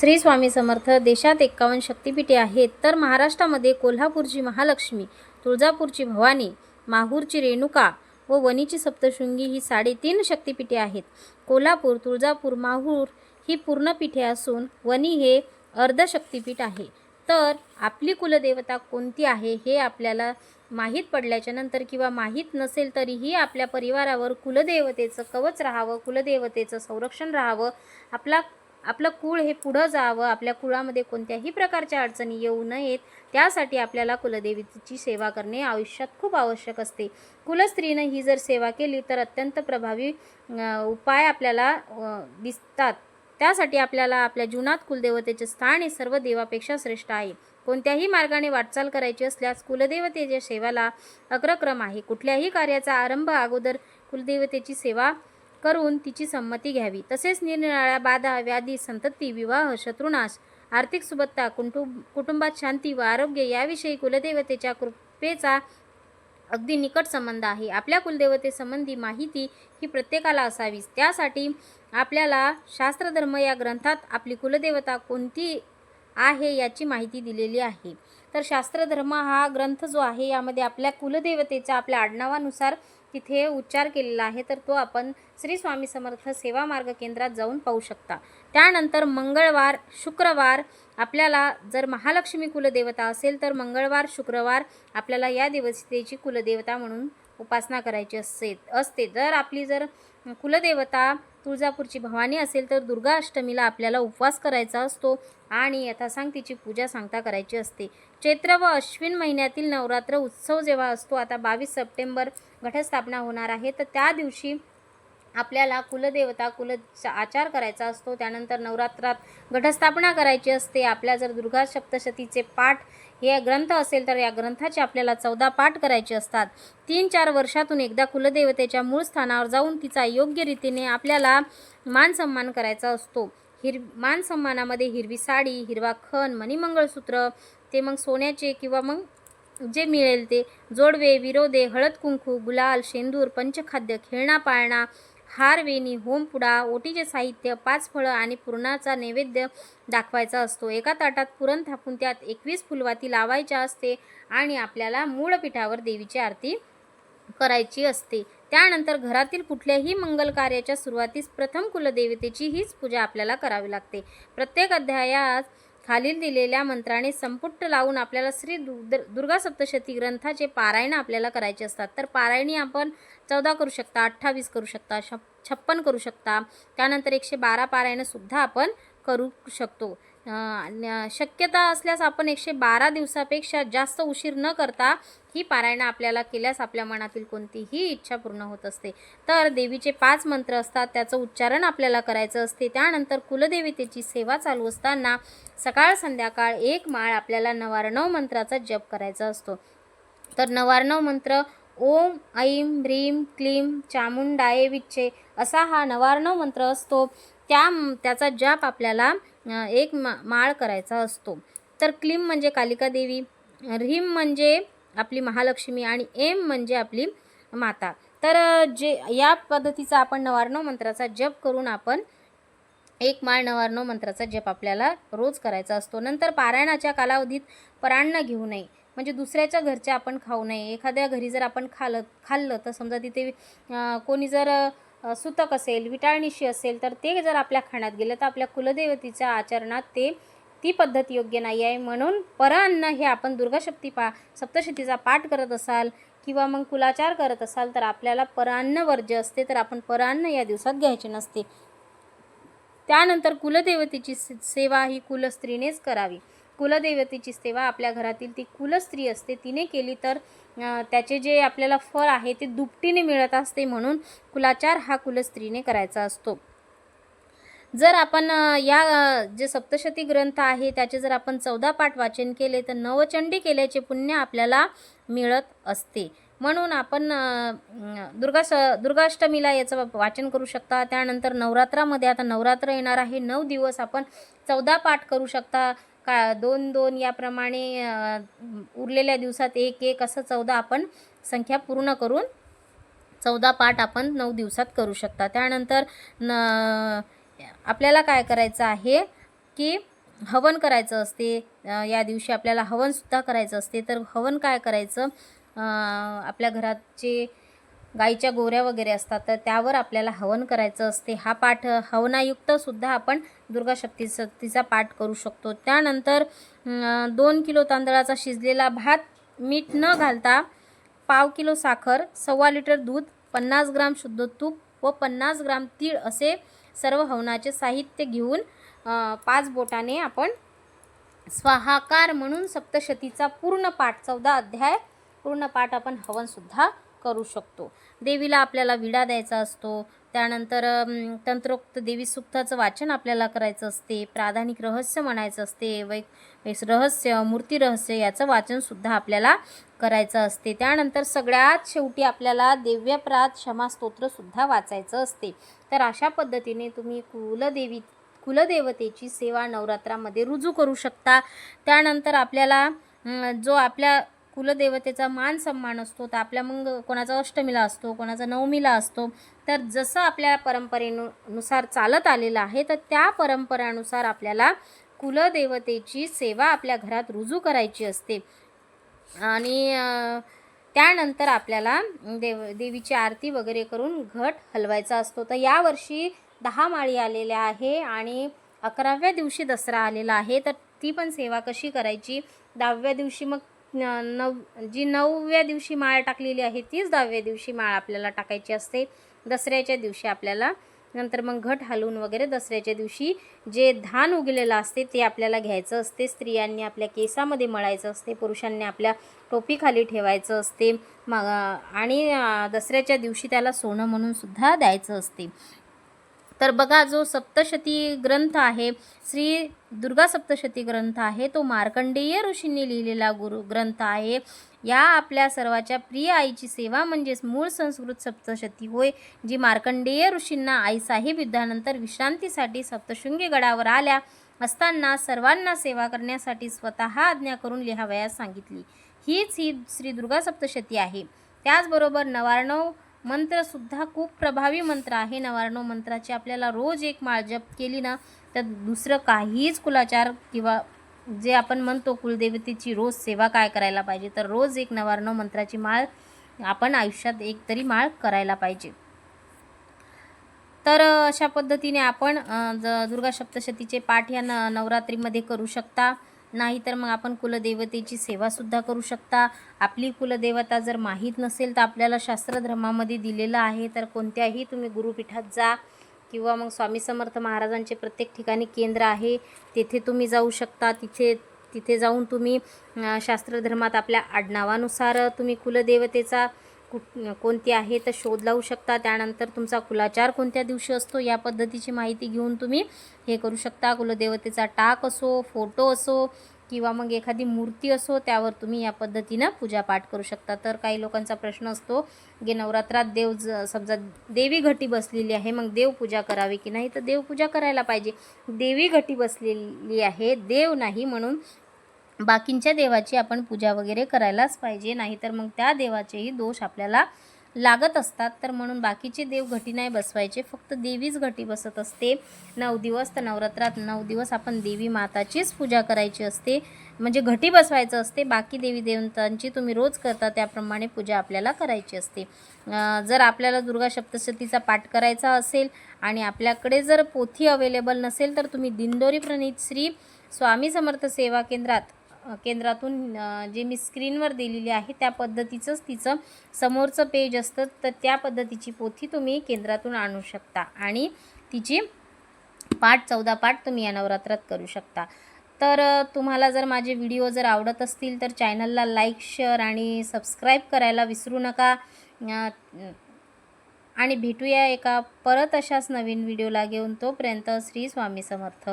श्री स्वामी समर्थ देशात एक्कावन्न शक्तिपीठे आहेत. तर महाराष्ट्रामध्ये कोल्हापूरची महालक्ष्मी तुळजापूरची भवानी माहूरची रेणुका व वणीची सप्तशृंगी ही साडेतीन शक्तिपीठे आहेत. कोल्हापूर तुळजापूर माहूर ही पूर्णपीठे असून वणी हे अर्धशक्तिपीठ आहे. तर आपली कुलदेवता कोणती आहे हे आपल्याला माहीत पडल्याच्या नंतर किंवा माहीत नसेल तरीही आपल्या परिवारावर कुलदेवतेचं कवच राहावं कुलदेवतेचं संरक्षण राहावं आपला आपलं कुळ हे पुढं जावं आपल्या कुळामध्ये कोणत्याही प्रकारच्या अडचणी येऊ नयेत त्यासाठी आपल्याला कुलदेवीची सेवा करणे आयुष्यात खूप आवश्यक असते. कुलस्त्रीनं ही जर सेवा केली तर अत्यंत प्रभावी उपाय आपल्याला दिसतात. त्यासाठी आपल्याला आपल्या जीवनात कुलदेवतेचे स्थान हे सर्व देवापेक्षा श्रेष्ठ आहे. कोणत्याही मार्गाने वाटचाल करायची असल्यास कुलदेवतेच्या सेवाला अग्रक्रम आहे. कुठल्याही कार्याचा आरंभ अगोदर कुलदेवतेची सेवा करून तिची संमती घ्यावी. तसेच निरनिराळ्या बाधा व्याधी संतती विवाह शत्रुनाश आर्थिक सुबत्ता कुंटु कुटुंबात शांती व आरोग्य याविषयी कुलदेवतेच्या कृपेचा अगदी निकट संबंध आहे. आपल्या कुलदेवतेसंबंधी माहिती ही प्रत्येकाला असावीच. त्यासाठी आपल्याला शास्त्रधर्म या ग्रंथात आपली कुलदेवता कोणती आहे याची माहिती दिलेली आहे. तर शास्त्रधर्म हा ग्रंथ जो आहे यामध्ये आपल्या कुलदेवतेचा आपल्या आडनावानुसार तिथे उच्चार केलेला आहे तर तो आपण श्री स्वामी समर्थ सेवा मार्ग केंद्रात जाऊन पाहू शकता. त्यानंतर मंगळवार शुक्रवार आपल्याला जर महालक्ष्मी कुलदेवता असेल तर मंगळवार शुक्रवार आपल्याला या देवतेची कुलदेवता म्हणून उपासना करायची असते असते. जर आपली जर कुलदेवता तुळजापूरची भवानी असेल तर दुर्गा अष्टमीला आपल्याला उपवास करायचा असतो आणि यथासांग तिची पूजा सांगता करायची असते. चैत्र व अश्विन महिन्यातील नवरात्र उत्सव जेव्हा असतो आता बावीस सप्टेंबर घटस्थापना होणार आहे तर त्या दिवशी आपल्याला कुलदेवता कुल आचार करायचा असतो. त्यानंतर नवरात्रात घटस्थापना करायची असते. आपल्या जर दुर्गा सप्तशतीचे पाठ हे ग्रंथ असेल तर या ग्रंथाचे आपल्याला चौदा पाठ करायचे असतात. तीन चार वर्षातून एकदा कुलदेवतेच्या मूळ स्थानावर जाऊन तिचा योग्य रीतीने आपल्याला मान सन्मान करायचा असतो. हिर मान सन्मानामध्ये हिरवी साडी हिरवा खण मणिमंगळसूत्र ते मग सोन्याचे किंवा मग जे मिळेल ते जोडवे विरोधे हळद कुंकू गुलाल शेंदूर पंचखाद्य खेळणा पाळणा हार वेणी होमपुडा ओटीचे साहित्य पाच फळं आणि पुरणाचा नैवेद्य दाखवायचा असतो. एका ताटात पुरण थापून त्यात एकवीस फुलवाती लावायच्या असते आणि आपल्याला मूळ पिठावर देवीची आरती करायची असते. त्यानंतर घरातील कुठल्याही मंगल कार्याच्या सुरुवातीस प्रथम कुलदेवतेची हीच पूजा आपल्याला करावी लागते. प्रत्येक अध्यायात खालील दिलेल्या मंत्राने संपुट्ट लावून आपल्याला श्री दुर्गा सप्तशती ग्रंथाचे पारायण आपल्याला करायचे असतात. तर पारायणी आपण चौदा करू शकता अठ्ठावीस करू शकता छप्पन करू शकता. त्यानंतर एकशे बारा पारायणसुद्धा आपण करू शकतो. शक्यता असल्यास आपण एकशे बारा दिवसापेक्षा जास्त उशीर न करता ही पारायणं आपल्याला केल्यास आपल्या मनातील कोणतीही इच्छा पूर्ण होत असते. तर देवीचे पाच मंत्र असतात त्याचं उच्चारण आपल्याला करायचं असते. त्यानंतर कुलदेवतेची सेवा चालू असताना सकाळ संध्याकाळ एक माळ आपल्याला नवारणव मंत्राचा जप करायचा असतो. तर नवारणव मंत्र ओम ऐं ह्रीं क्लीं चामुंडाये विच्चे असा हा नवारणव मंत्र असतो. त्या त्याचा जप आपल्याला एक मा माळ करायचा असतो. तर क्लिम म्हणजे कालिका देवी ह्रीं म्हणजे आपली महालक्ष्मी आणि एम म्हणजे आपली माता. तर जे या पद्धतीचा आपण नवारणव मंत्राचा जप करून आपण एक माळ नवारणव मंत्राचा जप आपल्याला रोज करायचा असतो. नंतर पारायणाच्या कालावधीत परान्न घेऊ नये. म्हणजे दुसऱ्याच्या घरच्या आपण खाऊ नये. एखाद्या घरी जर आपण खाल खाल्लं तर समजा तिथे कोणी जर सुतक असेल विटाळणीशी असेल तर ते जर आपल्या खाण्यात गेलं तर आपल्या कुलदेवतीच्या आचरणात ते ती पद्धत योग्य नाही आहे. म्हणून परअन्न हे आपण दुर्गाशक्ती पा सप्तशतीचा पाठ करत असाल किंवा मग कुलाचार करत असाल तर आपल्याला परान्न वर्ज्य असते तर आपण परान्न या दिवसात घ्यायचे नसते. त्यानंतर कुलदेवतेची से- सेवा ही कुलस्त्रीनेच करावी. कुलदेवतेची सेवा आपल्या घरातील ती कुलस्त्री असते तिने केली तर त्याचे जे आपल्याला फळ आहे ते दुपटीने मिळत असते म्हणून कुलाचार हा कुलस्त्रीने करायचा असतो. जर आपण या जे सप्तशती ग्रंथ आहे त्याचे जर आपण चौदा पाठ वाचन केले तर नवचंडी केल्याचे पुण्य आपल्याला मिळत असते. म्हणून आपण दुर्गा स दुर्गाष्टमीला याचं वाचन करू शकता त्यानंतर नवरात्रामध्ये आता नवरात्र येणार आहे नऊ दिवस आपण चौदा पाठ करू शकता. का दोन दोन याप्रमाणे उरलेल्या दिवसात एक एक असं चौदा आपण संख्या पूर्ण करून चौदा पाठ आपण नऊ दिवसात करू शकता. त्यानंतर न आपल्याला काय करायचं आहे की हवन करायचं असते या दिवशी आपल्याला हवनसुद्धा करायचं असते. तर हवन काय करायचं? आपल्या घराचे गाईच्या गोऱ्या वगैरे असतात तर त्यावर आपल्याला हवन करायचं असते. हा पाठ हवनायुक्तसुद्धा आपण दुर्गा शक्ती शक्तीचा पाठ करू शकतो. त्यानंतर दोन किलो तांदळाचा शिजलेला भात मीठ न घालता पाव किलो साखर सव्वा लिटर दूध पन्नास ग्राम शुद्ध तूप व पन्नास ग्राम तीळ असे सर्व हवनाचे साहित्य घेऊन पाच बोटाने आपण स्वाहाकार म्हणून सप्तशतीचा पूर्ण पाठ चौदा अध्याय पूर्ण पाठ आपण हवनसुद्धा करू शकतो. देवीला आपल्याला विडा द्यायचा असतो. त्यानंतर तंत्रोक्त देवी सुक्ताचं वाचन आपल्याला करायचं असते. प्राधानिक रहस्य म्हणायचं असते. वै रहस्य मूर्ती रहस्य याचं वाचनसुद्धा आपल्याला करायचं असते. त्यानंतर सगळ्यात शेवटी आपल्याला दिव्यप्रात क्षमास्तोत्रसुद्धा वाचायचं असते. तर अशा पद्धतीने तुम्ही कुलदेवी कुलदेवतेची सेवा नवरात्रामध्ये रुजू करू शकता. त्यानंतर आपल्याला जो आपल्या कुलदेवतेचा मान सन्मान असतो तर आपल्या मग कोणाचा अष्टमीला असतो कोणाचा नवमीला असतो तर जसं आपल्या परंपरेनु नुसार चालत आलेलं आहे तर त्या परंपरानुसार आपल्याला कुलदेवतेची सेवा आपल्या घरात रुजू करायची असते. आणि त्यानंतर आपल्याला देव देवीची आरती वगैरे करून घट हलवायचा असतो. तर यावर्षी दहा माळी आलेल्या आहे आणि अकराव्या दिवशी दसरा आलेला आहे तर ती पण सेवा कशी करायची? दहाव्या दिवशी मग नव जी नवव्या दिवशी माळ टाकलेली आहे तीच दहाव्या दिवशी माळ आपल्याला टाकायची असते. दसऱ्याच्या दिवशी आपल्याला नंतर मग घट हलवून वगैरे दसऱ्याच्या दिवशी जे धान उगलेलं असते ते आपल्याला घ्यायचं असते. स्त्रियांनी आपल्या केसामध्ये मळायचं असते पुरुषांनी आपल्या टोपीखाली ठेवायचं असते. मग आणि दसऱ्याच्या दिवशी त्याला सोनं म्हणून सुद्धा द्यायचं असते. तर बघा जो सप्तशती ग्रंथ आहे श्री दुर्गा सप्तशती ग्रंथ आहे तो मार्कंडेय ऋषींनी लिहिलेला गुरु ग्रंथ आहे. या आपल्या सर्वाच्या प्रिय आईची सेवा म्हणजेच मूळ संस्कृत सप्तशती होय जी मार्कंडेय ऋषींना आईसाहेब युद्धानंतर विश्रांतीसाठी सप्तशृंगी गडावर आल्या असताना सर्वांना सेवा करण्यासाठी स्वतः आज्ञा करून लिहावयास सांगितली. हीच ही श्री दुर्गा सप्तशती आहे. त्याचबरोबर नवारणव मंत्रसुद्धा खूप प्रभावी मंत्र आहे. नवार्णव मंत्राची आपल्याला रोज एक माळ जप केली ना तर दुसरं काहीच कुलाचार किंवा जे आपण म्हणतो कुलदेवतेची रोज सेवा काय करायला पाहिजे तर रोज एक नवारणव मंत्राची माळ आपण आयुष्यात एक तरी माळ करायला पाहिजे. तर अशा पद्धतीने आपण ज दुर्गा सप्तशतीचे पाठ या न नवरात्रीमध्ये करू शकता. नाहीतर मग आपण कुलदेवतेची सेवासुद्धा करू शकता. आपली कुलदेवता जर माहीत नसेल तर आपल्याला शास्त्रधर्मामध्ये दिलेलं आहे तर कोणत्याही तुम्ही गुरुपीठात जा किंवा मग स्वामी समर्थ महाराजांचे प्रत्येक ठिकाणी केंद्र आहे तेथे तुम्ही जाऊ शकता. तिथे तिथे जाऊन तुम्ही शास्त्रधर्मात आपल्या आडनावानुसार तुम्ही कुलदेवतेचा कुठ कोणती आहे तर शोध लावू शकता. त्यानंतर तुमचा कुलाचार कोणत्या दिवशी असतो या पद्धतीची माहिती घेऊन तुम्ही हे करू शकता. कुलदेवतेचा टाक असो फोटो असो किंवा मग एखादी मूर्ती असो त्यावर तुम्ही या पद्धतीनं पूजापाठ करू शकता. तर काही लोकांचा प्रश्न असतो की नवरात्रात देव ज समजा देवी घटी बसलेली आहे मग देवपूजा करावी की नाही? तर देवपूजा करायला पाहिजे. देवी घटी बसलेली आहे देव नाही म्हणून बाकींच्या देवाची आपण पूजा वगैरे करायलाच पाहिजे. नाहीतर मग त्या देवाचेही दोष आपल्याला लागत असतात. तर म्हणून बाकीचे देव घटी नाही बसवायचे. फक्त देवीच घटी बसत असते. नऊ दिवस तर नवरात्रात नऊ दिवस आपण देवी माताचीच पूजा करायची असते. म्हणजे घटी बसवायचं असते. बाकी देवी देवतांची तुम्ही रोज करता त्याप्रमाणे पूजा आपल्याला करायची असते. जर आपल्याला दुर्गा सप्तशतीचा पाठ करायचा असेल आणि आपल्याकडे जर पोथी अवेलेबल नसेल तर तुम्ही दिंडोरी प्रणीत श्री स्वामी समर्थ सेवा केंद्रात केंद्रातून जे मी स्क्रीनवर दिलेली आहे त्या पद्धतीचंच तिचं समोरचं पेज असतं तर त्या पद्धतीची पोथी तुम्ही केंद्रातून आणू शकता. आणि तिची पाठ चौदा पाठ तुम्ही या नवरात्रात करू शकता. तर तुम्हाला जर माझे व्हिडिओ जर आवडत असतील तर चॅनलला लाईक शेअर आणि सबस्क्राईब करायला विसरू नका. आणि भेटूया एका परत अशाच नवीन व्हिडिओला घेऊन तोपर्यंत श्री स्वामी समर्थ.